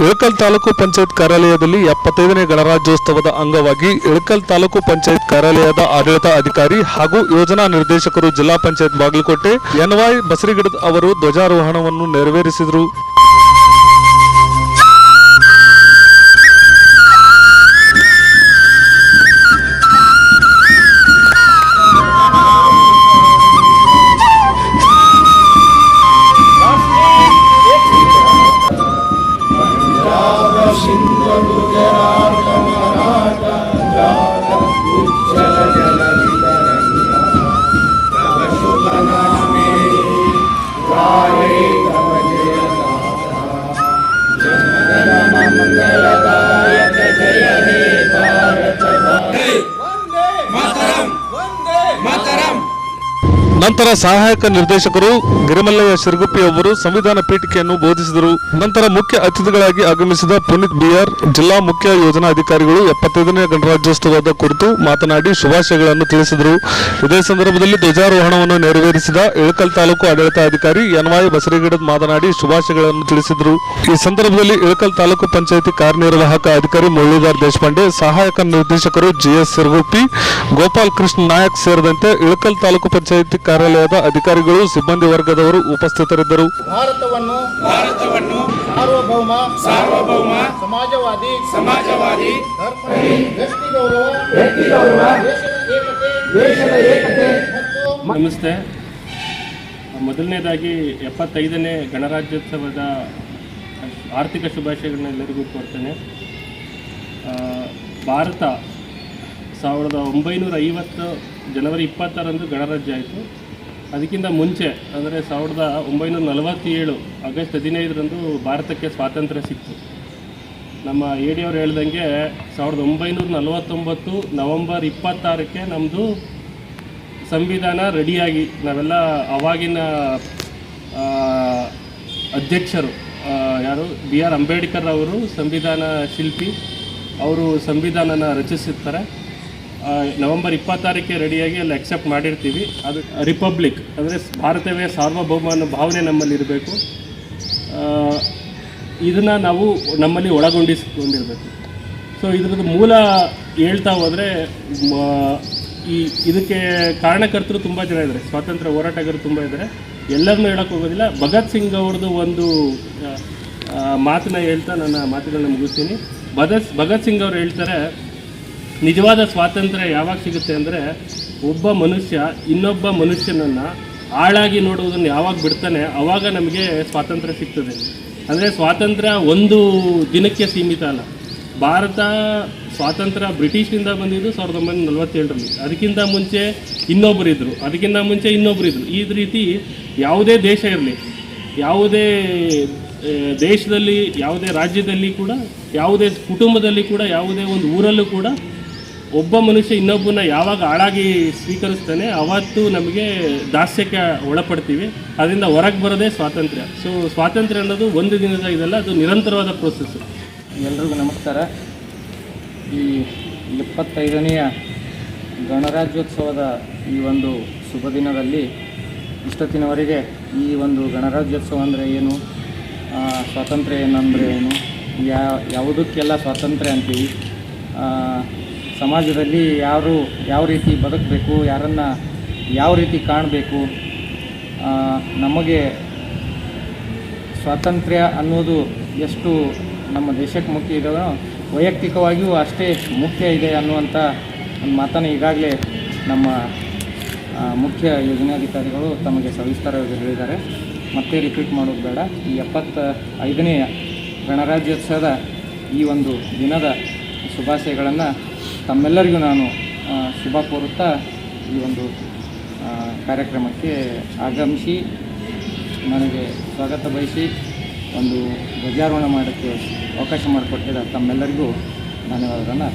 ಇಳಕಲ್ ತಾಲೂಕು ಪಂಚಾಯತ್ ಕಾರ್ಯಾಲಯದಲ್ಲಿ ಎಪ್ಪತ್ತೈದನೇ ಗಣರಾಜ್ಯೋತ್ಸವದ ಅಂಗವಾಗಿ ಇಳಕಲ್ ತಾಲೂಕು ಪಂಚಾಯತ್ ಕಾರ್ಯಾಲಯದ ಆಡಳಿತ ಅಧಿಕಾರಿ ಹಾಗೂ ಯೋಜನಾ ನಿರ್ದೇಶಕರು ಜಿಲ್ಲಾ ಪಂಚಾಯತ್ ಬಾಗಲಕೋಟೆ ಎನ್ವೈ ಬಸರಿಗಿಡದ್ ಅವರು ಧ್ವಜಾರೋಹಣವನ್ನು ನೆರವೇರಿಸಿದರು. గుజరాత్ ನಂತರ ಸಹಾಯಕ ನಿರ್ದೇಶಕರು ಗಿರಿಮಲ್ಲಯ್ಯ ಶಿರಗುಪ್ಪಿ ಅವರು ಸಂವಿಧಾನ ಪೀಠಿಕೆಯನ್ನು ಬೋಧಿಸಿದರು. ನಂತರ ಮುಖ್ಯ ಅತಿಥಿಗಳಾಗಿ ಆಗಮಿಸಿದ ಪುನೀತ್ ಬಿಆರ್, ಜಿಲ್ಲಾ ಮುಖ್ಯ ಯೋಜನಾ ಅಧಿಕಾರಿಗಳು ಎಪ್ಪತ್ತೈದನೇ ಗಣರಾಜ್ಯೋತ್ಸವದ ಕುರಿತು ಮಾತನಾಡಿ ಶುಭಾಶಯಗಳನ್ನು ತಿಳಿಸಿದರು. ಇದೇ ಸಂದರ್ಭದಲ್ಲಿ ಧ್ವಜಾರೋಹಣವನ್ನು ನೆರವೇರಿಸಿದ ಇಳಕಲ್ ತಾಲೂಕು ಆಡಳಿತಾಧಿಕಾರಿ ಎನ್ವಾಯ್ ಬಸರಿಗಿಡದ್ ಮಾತನಾಡಿ ಶುಭಾಶಯಗಳನ್ನು ತಿಳಿಸಿದರು. ಈ ಸಂದರ್ಭದಲ್ಲಿ ಇಳಕಲ್ ತಾಲೂಕು ಪಂಚಾಯಿತಿ ಕಾರ್ಯನಿರ್ವಾಹಕ ಅಧಿಕಾರಿ ಮುರಳೀಧರ್ ದೇಶಪಾಂಡೆ, ಸಹಾಯಕ ನಿರ್ದೇಶಕರು ಜಿಎಸ್ ಸಿರಗುಪ್ಪಿ ಗೋಪಾಲ್ ಕೃಷ್ಣ ನಾಯಕ್ ಸೇರಿದಂತೆ ಇಳಕಲ್ ತಾಲೂಕು ಪಂಚಾಯಿತಿ ಕಾರ್ಯಾಲಯದ ಅಧಿಕಾರಿಗಳು ಸಿಬ್ಬಂದಿ ವರ್ಗದವರು ಉಪಸ್ಥಿತರಿದ್ದರು. ಭಾರತವನ್ನು ಭಾರತವನ್ನು ಸಾರ್ವಭೌಮ ಸಾರ್ವಭೌಮ ಸಮಾಜವಾದಿ ಸಮಾಜವಾದಿ ಧರ್ಮ ವ್ಯಕ್ತಿ ಗೌರವ ವ್ಯಕ್ತಿ ಗೌರವ ದೇಶದ ಏಕತೆ ದೇಶದ ಏಕತೆ. ನಮಸ್ತೆ. ಮೊದಲನೇದಾಗಿ ಎಪ್ಪತ್ತೈದನೇ ಗಣರಾಜ್ಯೋತ್ಸವದ ಆರ್ಥಿಕ ಶುಭಾಶಯಗಳನ್ನ ಎಲ್ಲರಿಗೂ ಕೊಡ್ತೇನೆ ಆ, ಭಾರತ ಸಾವಿರದ ಒಂಬೈನೂರ ಐವತ್ತು ಜನವರಿ ಇಪ್ಪತ್ತರಂದು ಗಣರಾಜ್ಯ ಆಯಿತು. ಅದಕ್ಕಿಂತ ಮುಂಚೆ, ಅಂದರೆ ಸಾವಿರದ ಒಂಬೈನೂರ ನಲವತ್ತೇಳು ಆಗಸ್ಟ್ ಹದಿನೈದರಂದು ಭಾರತಕ್ಕೆ ಸ್ವಾತಂತ್ರ್ಯ ಸಿಕ್ತು. ನಮ್ಮ ಎ ಡಿ ಅವ್ರು ಹೇಳ್ದಂಗೆ ಸಾವಿರದ ಒಂಬೈನೂರ ನಲವತ್ತೊಂಬತ್ತು ನವಂಬರ್ ಇಪ್ಪತ್ತಾರಕ್ಕೆ ನಮ್ಮದು ಸಂವಿಧಾನ ರೆಡಿಯಾಗಿ, ನಾವೆಲ್ಲ ಅವಾಗಿನ ಅಧ್ಯಕ್ಷರು ಯಾರು? ಬಿ ಆರ್ ಅಂಬೇಡ್ಕರ್ ಅವರು ಸಂವಿಧಾನ ಶಿಲ್ಪಿ, ಅವರು ಸಂವಿಧಾನನ ರಚಿಸಿರ್ತಾರೆ. ನವೆಂಬರ್ ಇಪ್ಪತ್ತಾರಕ್ಕೆ ರೆಡಿಯಾಗಿ ಅಲ್ಲಿ ಅಕ್ಸೆಪ್ಟ್ ಮಾಡಿರ್ತೀವಿ. ಅದು ರಿಪಬ್ಲಿಕ್ ಅಂದರೆ ಭಾರತವೇ ಸಾರ್ವಭೌಮ ಅನ್ನೋ ಭಾವನೆ ನಮ್ಮಲ್ಲಿ ಇರಬೇಕು. ಇದನ್ನು ನಾವು ನಮ್ಮಲ್ಲಿ ಒಳಗೊಂಡಿಸ್ಕೊಂಡಿರಬೇಕು. ಸೊ ಇದ್ರದ್ದು ಮೂಲ ಹೇಳ್ತಾ ಹೋದರೆ ಈ ಇದಕ್ಕೆ ಕಾರಣಕರ್ತರು ತುಂಬ ಜನ ಇದ್ದಾರೆ. ಸ್ವಾತಂತ್ರ್ಯ ಹೋರಾಟಗಾರರು ತುಂಬ ಇದ್ದಾರೆ. ಎಲ್ಲರನ್ನೂ ಹೇಳೋಕ್ಕೆ ಹೋಗೋದಿಲ್ಲ. ಭಗತ್ ಸಿಂಗ್ ಅವ್ರದ್ದು ಒಂದು ಮಾತನ್ನ ಹೇಳ್ತಾ ನನ್ನ ಮಾತುಗಳನ್ನ ಮುಗಿಸ್ತೀನಿ. ಭಗತ್ ಭಗತ್ ಸಿಂಗ್ ಅವರು ಹೇಳ್ತಾರೆ ನಿಜವಾದ ಸ್ವಾತಂತ್ರ್ಯ ಯಾವಾಗ ಸಿಗುತ್ತೆ ಅಂದರೆ ಒಬ್ಬ ಮನುಷ್ಯ ಇನ್ನೊಬ್ಬ ಮನುಷ್ಯನನ್ನು ಆಳಾಗಿ ನೋಡುವುದನ್ನು ಯಾವಾಗ ಬಿಡ್ತಾನೆ ಆವಾಗ ನಮಗೆ ಸ್ವಾತಂತ್ರ್ಯ ಸಿಗ್ತದೆ. ಅಂದರೆ ಸ್ವಾತಂತ್ರ್ಯ ಒಂದು ದಿನಕ್ಕೆ ಸೀಮಿತ ಅಲ್ಲ. ಭಾರತ ಸ್ವಾತಂತ್ರ್ಯ ಬ್ರಿಟಿಷಿಂದ ಬಂದಿದ್ದು ಸಾವಿರದ ಒಂಬೈನೂರ ನಲವತ್ತೇಳರಲ್ಲಿ. ಅದಕ್ಕಿಂತ ಮುಂಚೆ ಇನ್ನೊಬ್ಬರು ಇದ್ದರು ಅದಕ್ಕಿಂತ ಮುಂಚೆ ಇನ್ನೊಬ್ಬರು ಇದ್ದರು ಈ ರೀತಿ ಯಾವುದೇ ದೇಶ ಇರಲಿ, ಯಾವುದೇ ದೇಶದಲ್ಲಿ, ಯಾವುದೇ ರಾಜ್ಯದಲ್ಲಿ ಕೂಡ, ಯಾವುದೇ ಕುಟುಂಬದಲ್ಲಿ ಕೂಡ, ಯಾವುದೇ ಒಂದು ಊರಲ್ಲೂ ಕೂಡ ಒಬ್ಬ ಮನುಷ್ಯ ಇನ್ನೊಬ್ಬನ ಯಾವಾಗ ಹಾಳಾಗಿ ಸ್ವೀಕರಿಸ್ತಾನೆ, ಅವತ್ತು ನಮಗೆ ದಾಸ್ಯಕ್ಕೆ ಒಳಪಡ್ತೀವಿ. ಅದರಿಂದ ಹೊರಗೆ ಬರೋದೇ ಸ್ವಾತಂತ್ರ್ಯ. ಸೊ ಸ್ವಾತಂತ್ರ್ಯ ಅನ್ನೋದು ಒಂದು ದಿನದ ಇದಲ್ಲ, ಅದು ನಿರಂತರವಾದ ಪ್ರೋಸೆಸ್ಸು ಎಲ್ರಿಗೂ ನಮಸ್ಕಾರ. ಈ ಎಪ್ಪತ್ತೈದನೆಯ ಗಣರಾಜ್ಯೋತ್ಸವದ ಈ ಒಂದು ಶುಭ ದಿನದಲ್ಲಿ ಇಷ್ಟೊತ್ತಿನವರೆಗೆ ಈ ಒಂದು ಗಣರಾಜ್ಯೋತ್ಸವ ಅಂದರೆ ಏನು? ಸ್ವಾತಂತ್ರ್ಯ ಏನಂದರೆ ಏನು? ಯಾ, ಯಾವುದಕ್ಕೆಲ್ಲ ಸ್ವಾತಂತ್ರ್ಯ ಅಂತೀವಿ? ಸಮಾಜದಲ್ಲಿ ಯಾರು ಯಾವ ರೀತಿ ಬದುಕಬೇಕು, ಯಾರನ್ನು ಯಾವ ರೀತಿ ಕಾಣಬೇಕು ನಮಗೆ ಸ್ವಾತಂತ್ರ್ಯ ಅನ್ನೋದು ಎಷ್ಟು ನಮ್ಮ ದೇಶಕ್ಕೆ ಮುಖ್ಯ ಇದೆಯೋ, ವೈಯಕ್ತಿಕವಾಗಿಯೂ ಅಷ್ಟೇ ಮುಖ್ಯ ಇದೆ ಅನ್ನುವಂಥ ಒಂದು ಮಾತನ್ನು ಈಗಾಗಲೇ ನಮ್ಮ ಮುಖ್ಯ ಯೋಜನಾಧಿಕಾರಿಗಳು ತಮಗೆ ಸವಿಸ್ತಾರವಾಗಿ ಹೇಳಿದ್ದಾರೆ. ಮತ್ತೆ ರಿಪೀಟ್ ಮಾಡೋದು ಬೇಡ. ಈ ಎಪ್ಪತ್ತ ಐದನೆಯ ಗಣರಾಜ್ಯೋತ್ಸವದ ಈ ಒಂದು ದಿನದ ಶುಭಾಶಯಗಳನ್ನು ತಮ್ಮೆಲ್ಲರಿಗೂ ನಾನು ಶುಭ ಕೋರುತ್ತಾ ಈ ಒಂದು ಕಾರ್ಯಕ್ರಮಕ್ಕೆ ಆಗಮಿಸಿ, ನನಗೆ ಸ್ವಾಗತ ಬಯಸಿ, ಒಂದು ಧ್ವಜಾರೋಹಣ ಮಾಡೋಕ್ಕೆ ಅವಕಾಶ ಮಾಡಿಕೊಟ್ಟಿದ್ದ ತಮ್ಮೆಲ್ಲರಿಗೂ ಧನ್ಯವಾದಗಳನ್ನು